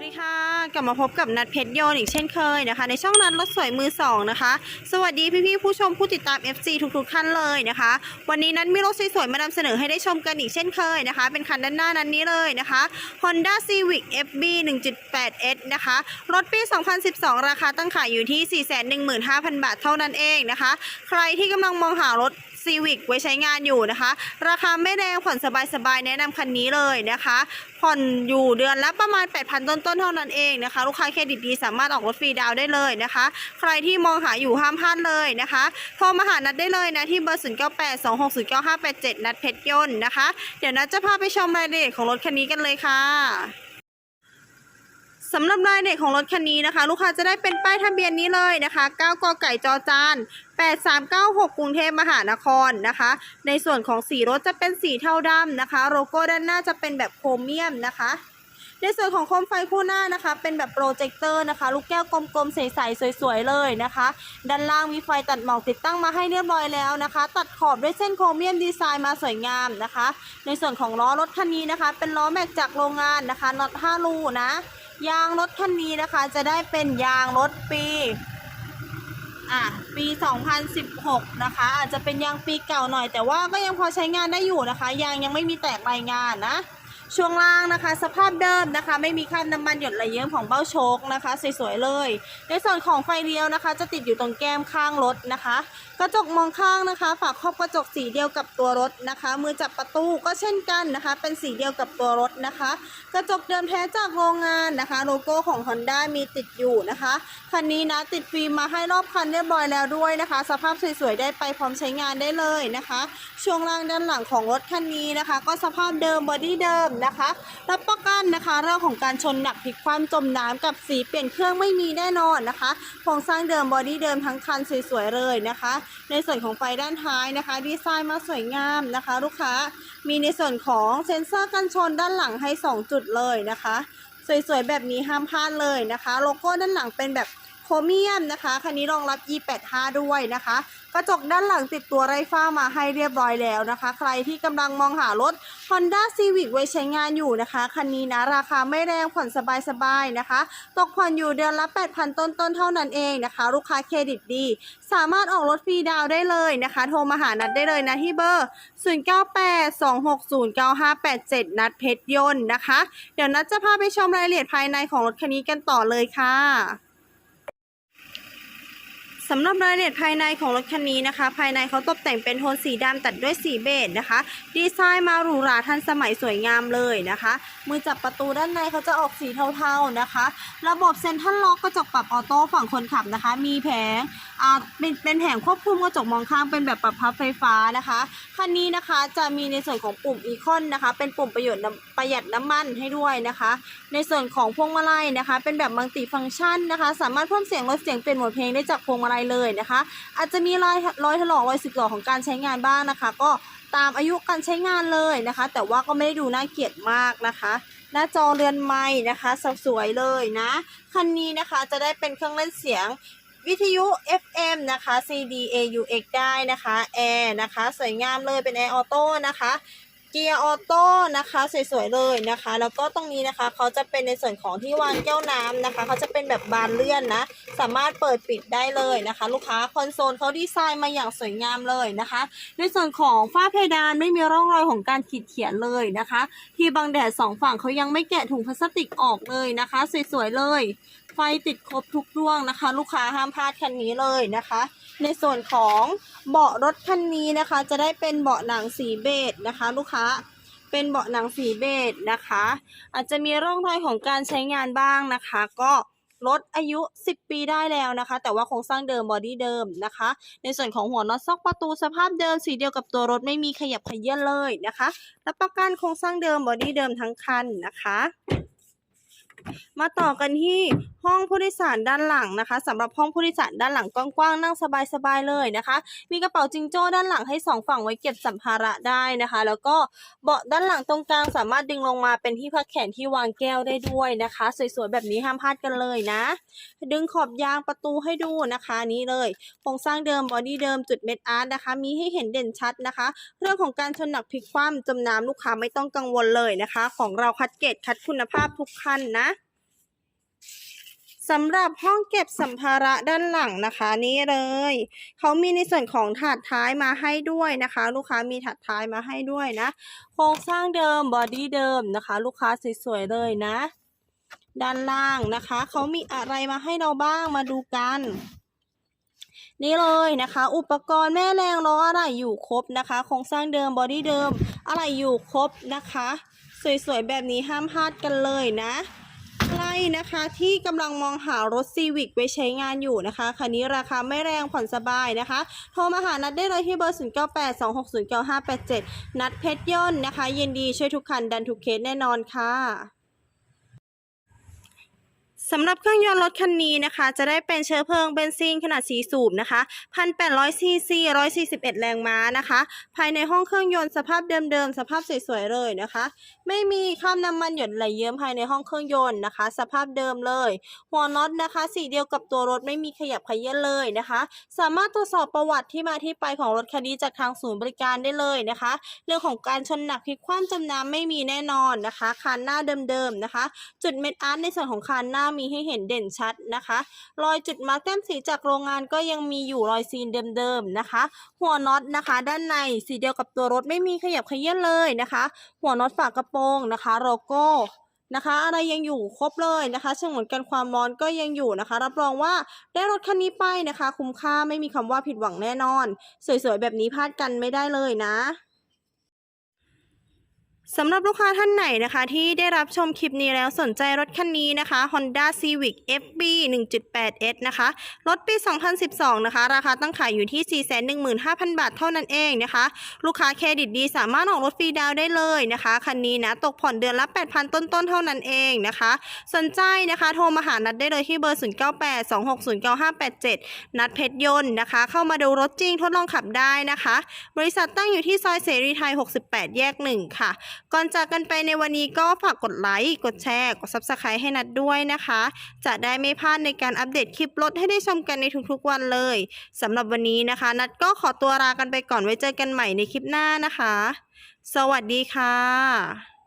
วัสดีค่ะ กลับมาพบกับนัดเพชรโยนอีกเช่นเคยนะคะ ในช่องนัดรถสวยมือสองนะคะ สวัสดีพี่ๆผู้ชมผู้ติดตาม FC ทุกๆท่านเลยนะคะ วันนี้นัดมีรถสวยๆมานำเสนอให้ได้ชมกันอีกเช่นเคยนะคะ เป็นคันด้านหน้านั้นนี้เลยนะคะ Honda Civic FB 1.8S นะคะ รถปี 2012 ราคาตั้งขายอยู่ที่ 415,000 บาทเท่านั้นเองนะคะ ใครที่กำลังมองหารถ ซีวิกไว้ใช้งานอยู่นะคะ ราคาไม่แรงผ่อนสบายๆ แนะนำคันนี้เลยนะคะ ผ่อนอยู่เดือนละประมาณ 8,000 ต้นๆ เท่านั้นเองนะคะ ลูกค้าเครดิตดีสามารถออกรถฟรีดาวได้เลยนะคะ ใครที่มองหาอยู่ห้ามพลาดเลยนะคะโทรมาหานัดได้เลยนะที่เบอร์ 0982609587 นัดเพชรยนต์นะคะ เดี๋ยวนัดจะพาไปชมรายละเอียดของรถคันนี้กันเลยค่ะ สำหรับรายละเอียดของรถคันนี้นะคะ ลูกค้าจะได้เป็นป้ายทะเบียนนี้เลยนะคะ 9 กไก่จอจาน 8396 กรุงเทพมหานครนะคะ ในส่วนของสีรถจะเป็นสีเทาดำนะคะ โลโก้ด้านหน้าจะเป็นแบบโครเมียมนะคะ ในส่วนของโคมไฟคู่หน้านะคะ เป็นแบบโปรเจคเตอร์นะคะ ลูกแก้วกลมๆใสๆสวยๆเลยนะคะ ด้านล่างมีไฟตัดหมอกติดตั้งมาให้เรียบร้อยแล้วนะคะ ตัดขอบด้วยเส้นโครเมียมดีไซน์มาสวยงามนะคะ ในส่วนของล้อรถคันนี้นะคะ เป็นล้อแม็กจากโรงงานนะคะน็อต5รูนะ ยางรถคันนี้นะคะจะได้เป็นยางรถปี อะ ปี 2016 นะคะ อาจจะเป็นยางปีเก่าหน่อยแต่ว่าก็ยังพอใช้งานได้อยู่นะคะ ยางยังไม่มีแตกรายงานนะ ช่วงล่างนะคะ สภาพเดิมนะคะ ไม่มีคราบน้ำมันหยดไหลเยิ้มของเบ้าโชคนะคะสวยๆเลย ในส่วนของไฟเลี้ยวนะคะ จะติดอยู่ตรงแก้มข้างรถนะคะ กระจกมองข้างนะคะ ฝากครอบกระจกสีเดียวกับตัวรถนะคะ มือจับประตูก็เช่นกันนะคะ เป็นสีเดียวกับตัวรถนะคะ กระจกเดิมแท้จากโรงงานนะคะ โลโก้ของ Honda มีติดอยู่นะคะคันนี้นะติดฟิล์มมาให้รอบคันเรียบร้อยแล้วด้วยนะคะ สภาพสวยๆได้ไปพร้อมใช้งานได้เลยนะคะ ช่วงล่างด้านหลังของรถคันนี้นะคะ ก็สภาพเดิมบอดี้เดิมนะคะ รับประกันนะคะ เรื่องของการชนหนักพลิกคว่ำจมน้ำกับสีเปลี่ยนเครื่องไม่มีแน่นอนนะคะโครงสร้างเดิมบอดี้เดิมทั้งคันสวยๆเลยนะคะ ในส่วนของไฟด้านท้ายนะคะ ดีไซน์มาสวยงามนะคะ ลูกค้ามีในส่วนของเซ็นเซอร์กันชนด้านหลังให้ 2 จุดเลยนะคะ สวยๆแบบนี้ห้ามพลาดเลยนะคะ โลโก้ด้านหลังเป็นแบบ โครเมียมนะคะ คันนี้รองรับ E85 ด้วยนะคะ กระจกด้านหลังติดตัวไรฟ้ามาให้เรียบร้อยแล้วนะคะ ใครที่กำลังมองหารถ Honda Civic ไว้ใช้งานอยู่นะคะ คันนี้นะราคาไม่แรงผ่อนสบายๆนะคะ ตกผ่อนอยู่เดือนละ 8,000 ต้นๆเท่านั้นเองนะคะ ลูกค้าเครดิตดี สามารถออกรถฟรีดาวได้เลยนะคะ โทรมาหานัดได้เลยนะที่เบอร์ 0982609587 นัดเพชรยนต์นะคะ เดี๋ยวนัดจะพาไปชมรายละเอียดภายในของรถคันนี้กันต่อเลยค่ะ สำหรับรายละเอียดภายในของรถคันนี้นะคะ ภายในเขาตกแต่งเป็นโทนสีดำตัดด้วยสีเบจนะคะ ดีไซน์มาหรูหราทันสมัยสวยงามเลยนะคะ มือจับประตูด้านในเขาจะออกสีเทาๆนะคะ ระบบเซ็นทรัลล็อกกระจกปรับออโต้ฝั่งคนขับนะคะ มีแผงอ่ เป็นเป็นแผงควบคุมกระจกมองข้างเป็นแบบปรับพับไฟฟ้านะคะคันนี้นะคะจะมีในส่วนของปุ่มอีคอนนะคะ เป็นปุ่มประโยชน์ประหยัดน้ำมันให้ด้วยนะคะ ในส่วนของพวงมาลัยนะคะ เป็นแบบมัลติฟังก์ชันนะคะ สามารถเพิ่มเสียงลดเสียงเปลี่ยนโหมดเพลงได้จากพวงมาลัยเลยนะคะ อาจจะมีรอยรอยถลอกรอยสึกหรอของการใช้งานบ้างนะคะ ก็ตามอายุการใช้งานเลยนะคะ แต่ว่าก็ไม่ได้ดูน่าเกลียดมากนะคะ หน้าจอเรือนไม้นะคะสวยเลยนะคันนี้นะคะจะได้เป็นเครื่องเล่นเสียง วิทยุ FM นะคะ CD AUX ได้นะคะแอร์นะคะ สวยงามเลยเป็นแอร์ออโต้นะคะเกียร์ออโต้นะคะสวยๆเลยนะคะ แล้วก็ตรงนี้นะคะเขาจะเป็นในส่วนของที่วางแก้วน้ำนะคะเขาจะเป็นแบบบานเลื่อนนะ สามารถเปิดปิดได้เลยนะคะ ลูกค้าคอนโซลเขาดีไซน์มาอย่างสวยงามเลยนะคะ ในส่วนของฝ้าเพดานไม่มีร่องรอยของการขีดเขียนเลยนะคะ ที่บังแดดสองฝั่งเขายังไม่แกะถุงพลาสติกออกเลยนะคะ สวยๆเลย ไฟติดครบทุกดวงนะคะ ลูกค้าห้ามพลาดคันนี้เลยนะคะ ในส่วนของเบาะรถคันนี้นะคะ จะได้เป็นเบาะหนังสีเบจนะคะ ลูกค้าเป็นเบาะหนังสีเบจนะคะ อาจจะมีร่องรอยของการใช้งานบ้างนะคะ ก็ลดอายุ 10 ปีได้แล้วนะคะ แต่ว่าโครงสร้างเดิมบอดี้เดิมนะคะ ในส่วนของหัวน็อตซอกประตูสภาพเดิมสีเดียวกับตัวรถไม่มีขยับขยื่นเลยนะคะรับประกันโครงสร้างเดิมบอดี้เดิมทั้งคันนะคะ มาต่อกันที่ห้องผู้โดยสารด้านหลังนะคะสำหรับห้องผู้โดยสารด้านหลังกว้างๆนั่งสบายๆเลยนะคะ มีกระเป๋าจิงโจ้ด้านหลังให้สองฝั่งไว้เก็บสัมภาระได้นะคะ แล้วก็เบาะด้านหลังตรงกลางสามารถดึงลงมาเป็นที่พักแขนที่วางแก้วได้ด้วยนะคะ สวยๆแบบนี้ห้ามพลาดกันเลยนะ ดึงขอบยางประตูให้ดูนะคะนี้เลยโครงสร้างเดิมบอดี้เดิมจุดเม็ดอาร์ตนะคะ มีให้เห็นเด่นชัดนะคะ เรื่องของการชนหนักพลิกคว่ำจมน้ำลูกค้าไม่ต้องกังวลเลยนะคะ ของเราคัดเกรดคัดคุณภาพทุกคันนะ สำหรับห้องเก็บสัมภาระด้านหลังนะคะนี่เลย เขามีในส่วนของถาดท้ายมาให้ด้วยนะคะ ลูกค้ามีถาดท้ายมาให้ด้วยนะ โครงสร้างเดิมบอดี้เดิมนะคะ ลูกค้าสวยๆเลยนะ ด้านล่างนะคะ เขามีอะไรมาให้เราบ้างมาดูกันนี่เลยนะคะ อุปกรณ์แม่แรงล้ออะไรอยู่ครบนะคะโครงสร้างเดิมบอดี้เดิมอะไรอยู่ครบนะคะ สวยๆแบบนี้ห้ามพลาดกันเลยนะ นะคะที่กำลังมองหารถซีวิกไว้ใช้งานอยู่นะคะ คันนี้ราคาไม่แรงผ่อนสบายนะคะ โทรมาหานัดได้เลยที่เบอร์ 0 9 8 2 6 0 9 5 8 7 นัดเพชรย่นต์นะคะยินดีช่วยทุกคันดันทุกเคสแน่นอนค่ะ สำหรับเครื่องยนต์รถคันนี้นะคะ จะได้เป็นเชื้อเพลิงเบนซินขนาดสีสูบนะคะ 1,800ซีซี141 แรงม้านะคะ ภายในห้องเครื่องยนต์สภาพเดิมๆ สภาพสวยๆเลยนะคะ ไม่มีคราบน้ำมันหยดไหลเยิ้มภายในห้องเครื่องยนต์นะคะ สภาพเดิมเลย หัวน็อตนะคะ สีเดียวกับตัวรถไม่มีขยับขยื่นเลยนะคะ สามารถตรวจสอบประวัติที่มาที่ไปของรถคันนี้จากทางศูนย์บริการได้เลยนะคะ เรื่องของการชนหนักพลิกคว่ำจำน้ำไม่มีแน่นอนนะคะคันหน้าเดิมๆนะคะ จุดเม็ดอาร์ตในส่วนของคันหน้ามีให้เห็นเด่นชัดนะคะ รอยจุดมาร์กแต้มสีจากโรงงานก็ยังมีอยู่รอยซีนเดิมๆนะคะ หัวน็อตนะคะ ด้านในสีเดียวกับตัวรถไม่มีขยับขยื่นเลยนะคะ หัวน็อตฝากระโปรงนะคะโลโก้นะคะ อะไรยังอยู่ครบเลยนะคะฉงนกันความร้อนก็ยังอยู่นะคะ รับรองว่าได้รถคันนี้ไปนะคะ คุ้มค่าไม่มีคำว่าผิดหวังแน่นอน สวยๆแบบนี้พลาดกันไม่ได้เลยนะ สำหรับลูกค้าท่านไหนนะคะที่ได้รับชมคลิปนี้แล้วสนใจรถคันนี้นะคะ Honda Civic FB 1.8S นะคะ รถปี 2012 นะคะ ราคาตั้งขายอยู่ที่ 415,000 บาทเท่านั้นเองนะคะ ลูกค้าเครดิตดีสามารถออกรถฟรีดาวน์ได้เลยนะคะ คันนี้นะตกผ่อนเดือนละ 8,000 ต้นๆ เท่านั้นเองนะคะ สนใจนะคะโทรมาหานัดได้เลยที่เบอร์ 0982609587 นัดเพชรยนต์นะคะ เข้ามาดูรถจริงทดลองขับได้นะคะ บริษัทตั้งอยู่ที่ซอยเสรีไทย 68 แยก 1 ค่ะก่อนจากกันไปในวันนี้ก็ฝากกดไลค์ กดแชร์ กด Subscribe ให้นัดด้วยนะคะ จะได้ไม่พลาดในการอัปเดตคลิปรถให้ได้ชมกันในทุกๆวันเลยสำหรับวันนี้นะคะ นัดก็ขอตัวลากันไปก่อนไว้เจอกันใหม่ในคลิปหน้านะคะ สวัสดีค่ะ